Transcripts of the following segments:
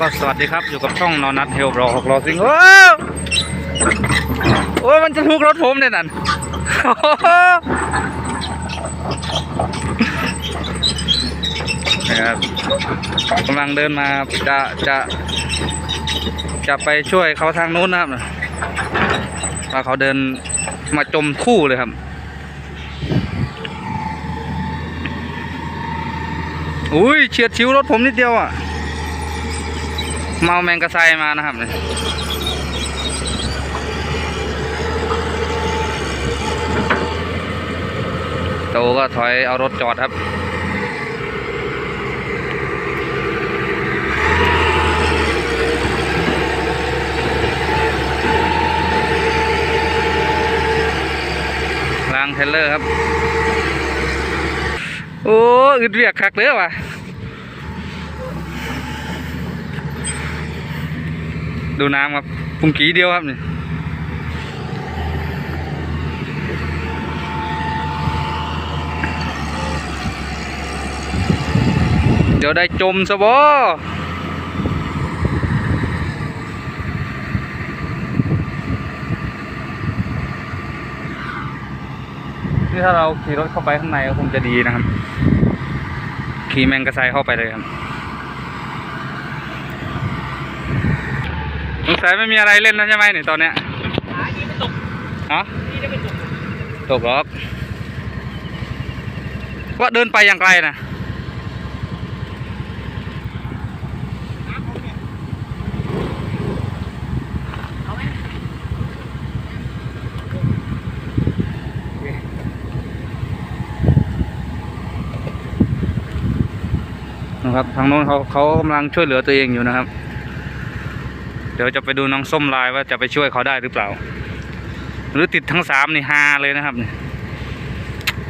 ก็สวัสดีครับอยู่กับช่องนอนนัทเฮลบรอหกล้อซิงโอ้โอ้มันจะทุกรถผมเนี่ยนั่นนะครับกำลังเดินมาจะจะจะไปช่วยเขาทางนู้นนะครับว่าเขาเดินมาจมคู่เลยครับอุ้ยเฉียดชิวรถผมนิดเดียวอะ เมาแมงกะไซมานะครับเนี่ยโตก็ถอยเอารถจอดครับล้างเทรลเลอร์ครับ โอ้อึดเรียกคักเลยว่ะ ดูน้ำครับพุ่งกีเดียวครับนี่เดี๋ยวได้จมซะบ่นี่ถ้าเราขี่รถเข้าไปข้างในก็คงจะดีนะครับ ขี่แมงกระไซเข้าไปเลยครับ งสัยไม่มีอะไรเล่นแล้วใช่ไหมเนี่ยตอนเนี้ยตกฮะตกหรอกว่าเดินไปอย่างไกลนะนะครับทางโน้นเขาเขากำลังช่วยเหลือตัวเองอยู่นะครับ ดี๋ยวจะไปดูน้องส้มลายว่าจะไปช่วยเขาได้หรือเปล่า หรือติดทั้งสามนี่ฮาเลยนะครับนี่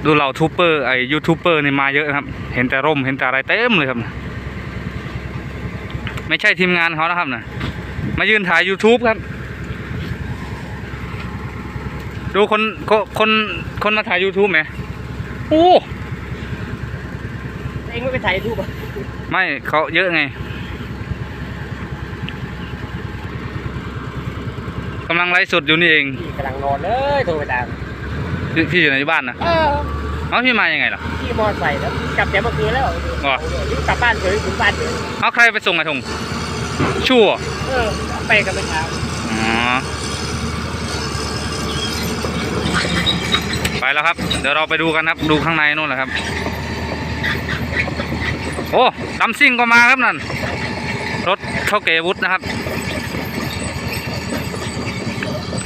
ดูเหล่าทูเปอร์ไอยูทูบเบอร์นี่มาเยอะนะครับ เห็นแต่ร่มเห็นแต่อะไรเต็มเลยครับ ไม่ใช่ทีมงานเขานะครับนะมายืนถ่าย YouTube ครับ ดูคนคนคนคนมาถ่าย YouTube ไหมโอ้เองไม่ไปถ่ายรูปอะไม่เขาเยอะไงำลังไลฟ์สดอยู่นี่เองพี่กำลังนอนเลยโทรไปตามพี่พี่อยู่ในบ้านนะเออเอ้าพี่มายังไงล่ะ พี่มอไซค์แล้วกลับแต่เมื่อคืนแล้วว่ะรีบกลับบ้านเลยถึงบ้านเลยเอาใครไปส่งไอ้ทงชั่วเออไปกันไปเช้าอ๋อไปแล้วครับ เดี๋ยวเราไปดูกันครับ ดูข้างในนู่นแหละครับ โอ้ดัมซิ่งก็มาครับนั่น รถเท่าเกวุฒนะครับ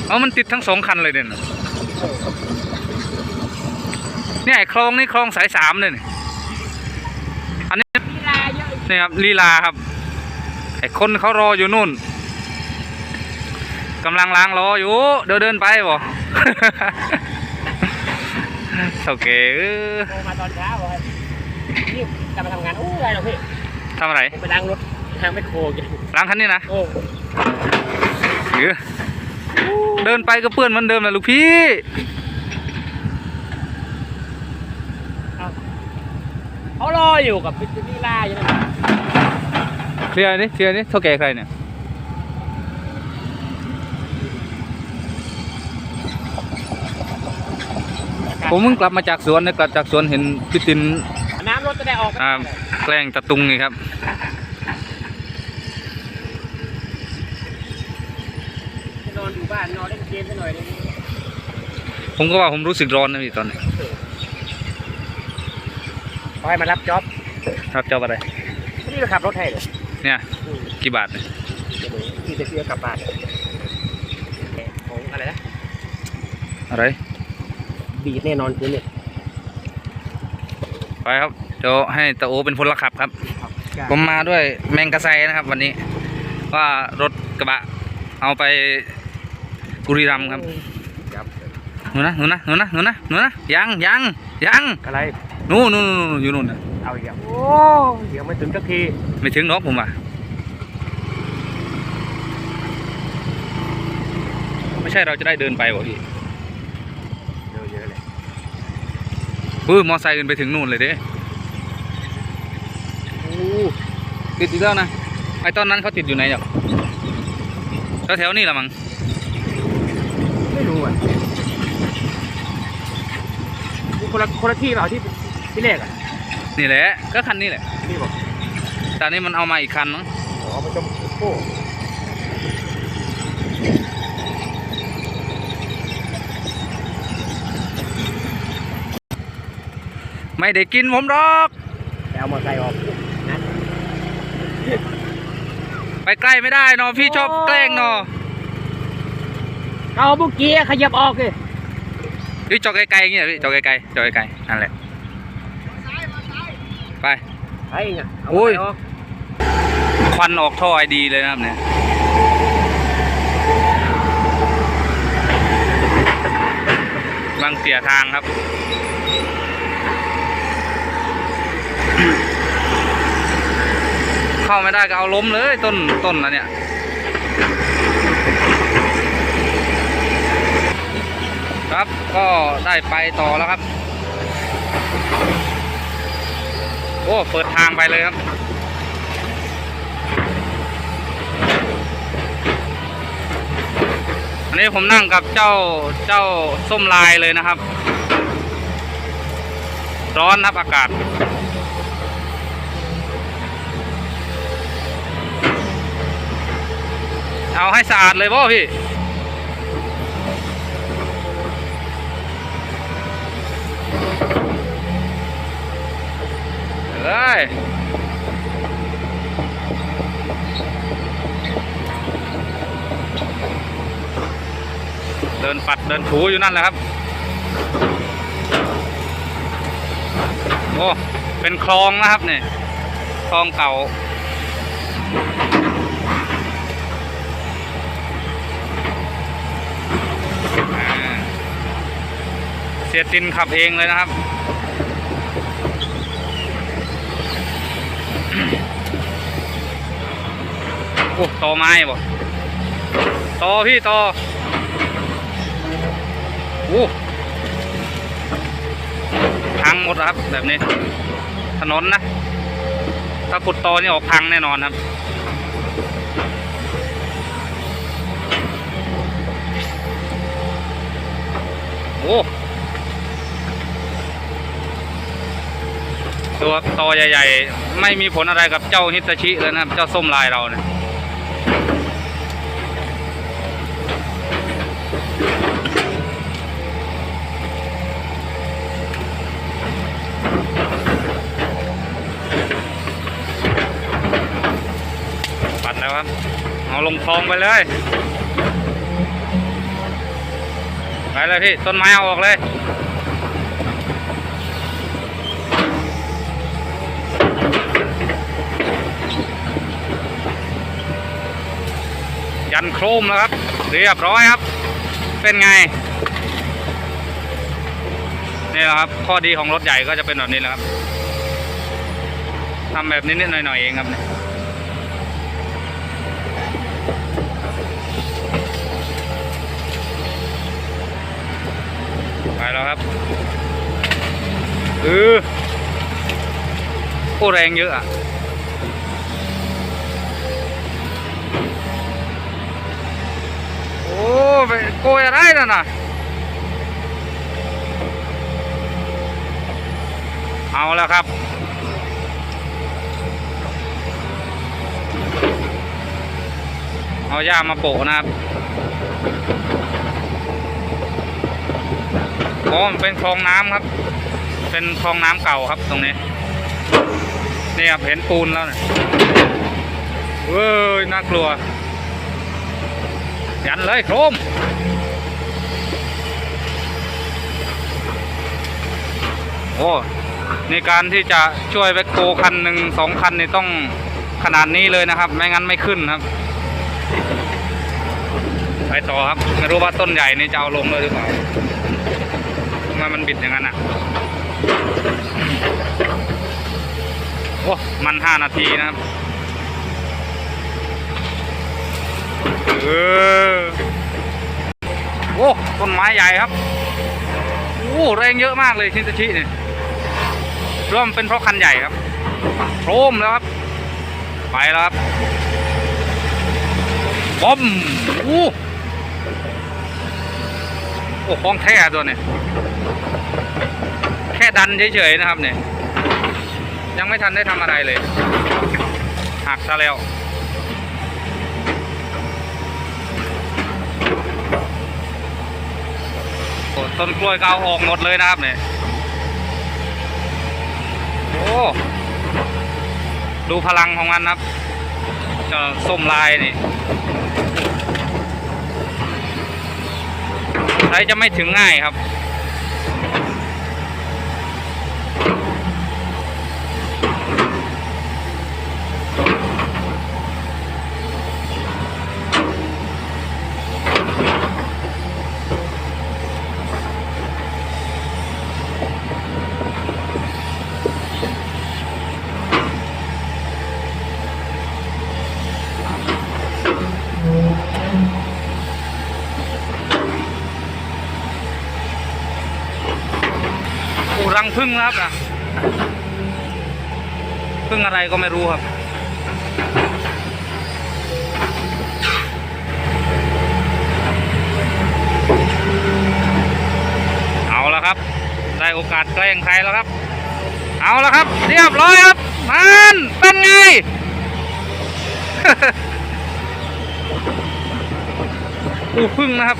เอามันติดทั้งสองคันเลยเด่นเนี่ยไอ้คลองนี่คลองสายสามเลยนี่อันนี้ลีลาเยอะนี่ครับลีลาครับไอ้คนเขารออยู่นู่นกำลังล้างรออยู่ เดี๋ยวเดินไปบ่โอเคเออโทรมาตอนเช้าบอกให้นี่กลับมาทำงานอู้ไรหรอกพี่ทำอะไรผมไปล้างรถทางไม่โคกันล้างคันนี้นะโอ้เออ เดินไปก็เปื้อนเหมือนเดิมแหละลูกพี่เขารออยู่กับพิลีลาอยู่นั่นเคลียร์นี่เคลียร์นี่เท่าแก่ใครเนี่ยผมเพิ่งกลับมาจากสวนเนี่ยกลับจากสวนเห็นพี่ตินน้ำรถจะได้ออกอ่าแกล้งตะตุงนี่ครับ น อนอยู่บ้านนอนเล่นเกมไปหน่อยนึงผมก็ว่าผมรู้สึกร้อนนะพี่ตอนนี้เขาให้มารับจ็อบครับเจ้าอะไรนี่เราขับรถให้เลยเนี่ยกี่บาทเนี่ยขี่จะเชื่อกลับบ้านของอะไรนะ อะไรบีดแน่นอนคือเนี่ยไปครับเดี๋ยวให้ตาโอเป็นพลขับครับ ผมมาด้วยแมงกะไซนะครับ วันนี้ว่ารถกระบะ เอาไป บุรีรัมย์ครับครับหนูนะหนูนะหนูนะหนูนะหนูนะยังยังยังอะไรนู่นนู่นนู่นอยู่นู่นน่ะเอาอีกแล้วโอ้เดี๋ยวไม่ถึงสักทีไม่ถึงนกผมอะไม่ใช่เราจะได้เดินไปบ่พี่เดี๋ยวเยอะเลยปื้มอไซค์ขึ้นไปถึงนู่นเลยเด้โอ้ติดอีกแล้วนะไปไอ้ตอนนั้นเขาติดอยู่ไหนเนี่ยแถวๆนี่ละมั้ง ไม่รู้อะนี่ คนละคนละที่เปล่าที่ที่แรกอะนี่แหละ ก็คันนี้แหละ นี่บอกแต่อันนี้มันเอามาอีกคันมั้งอ๋อมันจะโอ้ไม่ได้กินผมหรอก แต่เอามอเตอร์ไซค์ออกนะไปใกล้ไม่ได้เนอะพี่ชอบแกล้งเนอะเอาเมื่อกี้ขยับออกเลย พี่จอดไกลๆอย่างเงี้ยพี่จอดไกลๆจอดไกลๆนั่นแหละไปไอ้เนี่ยเอาโอ้ยมอเตอร์ไซค์ออกควันออกท่อไอดีเลยนะครับเนี่ยบางเสียทางครับเข้าไม่ได้ก็เอาล้มเลยต้นต้นนะเนี่ย ครับก็ได้ไปต่อแล้วครับ โอ้เปิดทางไปเลยครับ อันนี้ผมนั่งกับเจ้าเจ้าส้มลายเลยนะครับ ร้อนครับอากาศเอาให้สะอาดเลยพ่พี่ เลยเดินปัดเดินถูอยู่นั่นแหละครับ โอ้ เป็นคลองนะครับเนี่ยคลองเก่าอ่าเสียตินขับเองเลยนะครับโอ้ตอไม้บ่ตอพี่ตอ โอ้พังหมดครับแบบนี้ ถนนนะ ถ้าขุดตอนี่ออกพังแน่นอนครับโอ้ตัวตอใหญ่ ๆ ไม่มีผลอะไรกับเจ้าฮิตาชิเลยนะครับ เจ้าส้มลายเราเนี่ย ปัดแล้ว ครับ เอาลงคลองไปเลย ไปเลยพี่ ต้นไม้เอาออกเลยยันโครมแล้วครับ เรียบร้อยครับ เป็นไง นี่แหละครับ ข้อดีของรถใหญ่ก็จะเป็นแบบนี้แหละครับทำแบบนิดๆหน่อยๆเองครับเนี่ย แล้วครับเออโอ้แรงเยอะอะโอ้ไปโกยอะไรนั่นน่ะเอาแล้วครับเอาหญ้ามาโปะนะครับ อ๋อมันเป็นคลองน้ำครับ เป็นคลองน้ำเก่าครับตรงนี้นี่ครับเห็นปูนแล้วเนี่ยเว้ยน่ากลัว ยันเลยโครมโอ้ในการที่จะช่วยแบคโคคันหนึ่งสองคันนี่ต้องขนาดนี้เลยนะครับ ไม่งั้นไม่ขึ้นครับ ไปต่อครับ ไม่รู้ว่าต้นใหญ่นี่จะเอาลงเลยหรือเปล่า ไมมันบิดอย่างนั้นอะ โอ้ มันห้านาทีนะครับ เออ โอ้ ต้นไม้ใหญ่ครับ โอ้ แรงเยอะมากเลยชินตาชิเนี่ยร่วมเป็นเพราะคันใหญ่ครับโครมแล้วครับ ไปแล้วครับบอมโอ้ โอ้ของแท้ตัวเนี่ยแค่ดันเฉยๆนะครับเนี่ยยังไม่ทันได้ทำอะไรเลยหักซะแล้วโอ้ต้นกล้วยก็เอาออกหมดเลยนะครับเนี่ยโอ้ดูพลังของมันครับจะส้มลายนี่ ใช้จะไม่ถึงง่ายครับ นะครับนะพึ่งอะไรก็ไม่รู้ครับ เอาแล้วครับ ได้โอกาสแกล้งใครแล้วครับ เอาแล้วครับ เรียบร้อยครับมันเป็นไงอูพึ่งนะครับ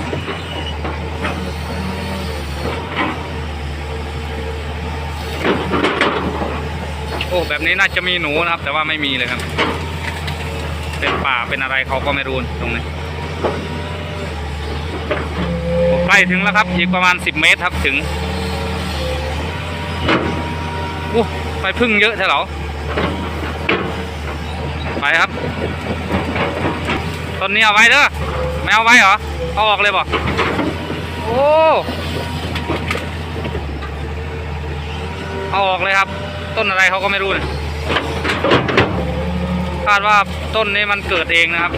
โอ้แบบนี้น่าจะมีหนูนะครับ แต่ว่าไม่มีเลยครับ เป็นป่าเป็นอะไรเขาก็ไม่รู้ตรงนี้ใกล้ถึงแล้วครับ อีกประมาณสิบเมตรครับถึงโอ้ไปพึ่งเยอะใช่เหรอไปครับต้นนี้เอาไว้เด้อไม่เอาไว้เหรอเอาออกเลยบ่โอ้เอาออกเลยครับ ต้นอะไรเขาก็ไม่รู้เนี่ยคาดว่าต้นนี้มันเกิดเองนะครับ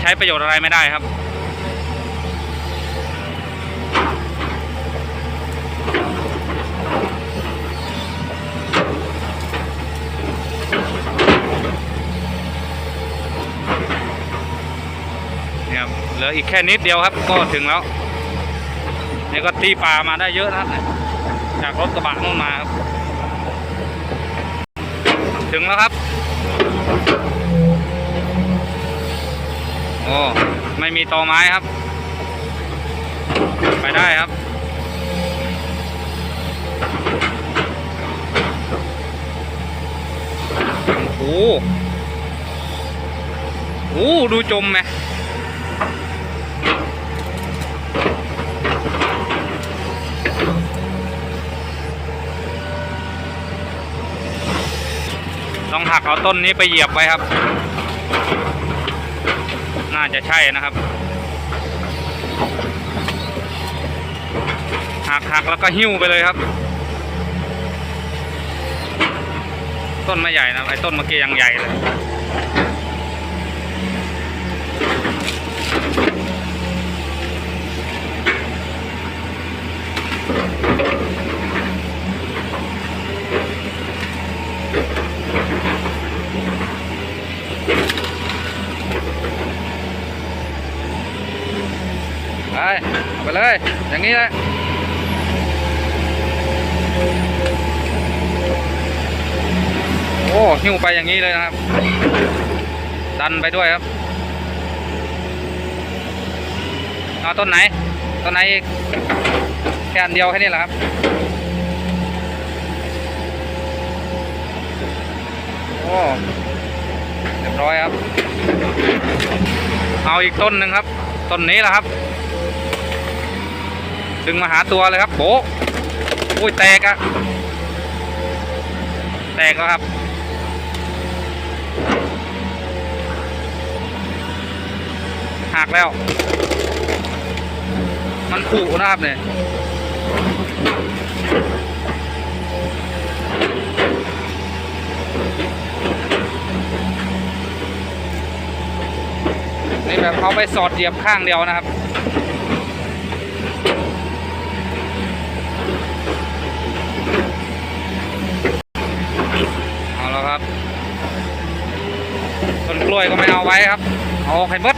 ใช้ประโยชน์อะไรไม่ได้ครับ เนี่ยครับเหลืออีกแค่นิดเดียวครับ ก็ถึงแล้วนี่ก็ตีป่ามาได้เยอะนะครับจากรถกระบะนู่นมาครับ ถึงแล้วครับโอ้ไม่มีตอไม้ครับ ไปได้ครับโอ้โอ้ดูจมไหม หักเอาต้นนี้ไปเหยียบไว้ครับ น่าจะใช่นะครับ หักหักแล้วก็หิ้วไปเลยครับ ต้นไม่ใหญ่นะไอ้ต้นเมื่อกี้ยังใหญ่เลย ไปเลย อย่างนี้แหละโอ้หิ้วไปอย่างนี้เลยนะครับ ดันไปด้วยครับเอาต้นไหน ต้นไหนอีกแค่อันเดียวแค่นี้แหละครับโอ้เรียบร้อยครับ เอาอีกต้นหนึ่งครับ ต้นนี้แหละครับ ดึงมาหาตัวเลยครับโบะอุ้ยแตกอะแตกแล้วครับ หักแล้ว มันผุนะครับเนี่ยนี่แบบเขาไปสอดเหยียบข้างเดียวนะครับ รับต้นกล้วยก็ไม่เอาไว้ครับ เอาให้เบิด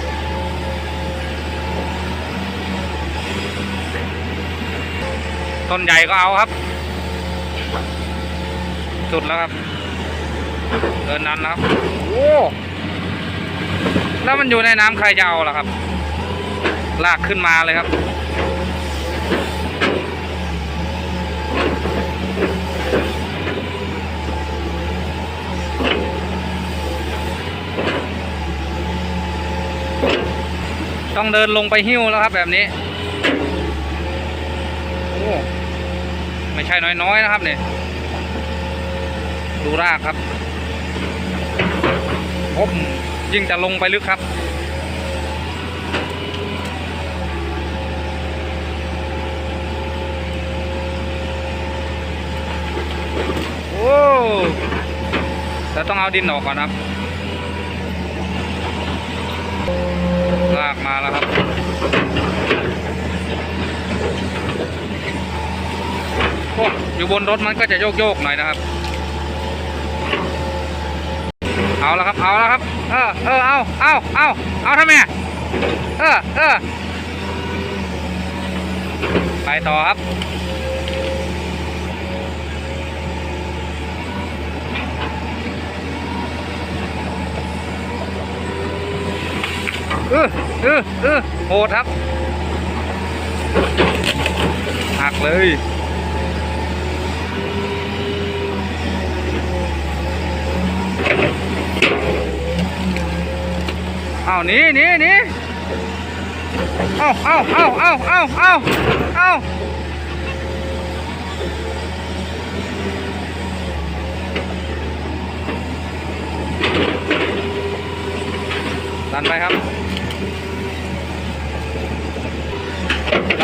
ต้นใหญ่ก็เอาครับ สุดแล้วครับ เดินนั้นแล้วครับโอ้แล้วมันอยู่ในน้ำใครจะเอาล่ะครับ ลากขึ้นมาเลยครับ ต้องเดินลงไปหิ้วแล้วครับแบบนี้โอ้ไม่ใช่น้อยๆนะครับเนี่ยดูรากครับโอ้ยิ่งจะลงไปลึกครับ โอ้เราต้องเอาดินออกก่อนครับากมาแล้วครับโอ้อยู่บนรถมันก็จะโยกโยกๆหน่อยนะครับ เอาแล้วครับ เอาแล้วครับ เออเออเอาเอาเอาเอาทำไมเออเออไปต่อครับ เออเออเออโหดครับ หักเลยเอาหนีหนีหนีเอาเอาเอาเอาเอาเอาเอาดันไปครับ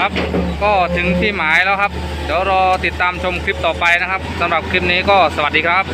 ครับ ก็ถึงที่หมายแล้วครับ เดี๋ยวรอติดตามชมคลิปต่อไปนะครับสำหรับคลิปนี้ก็สวัสดีครับ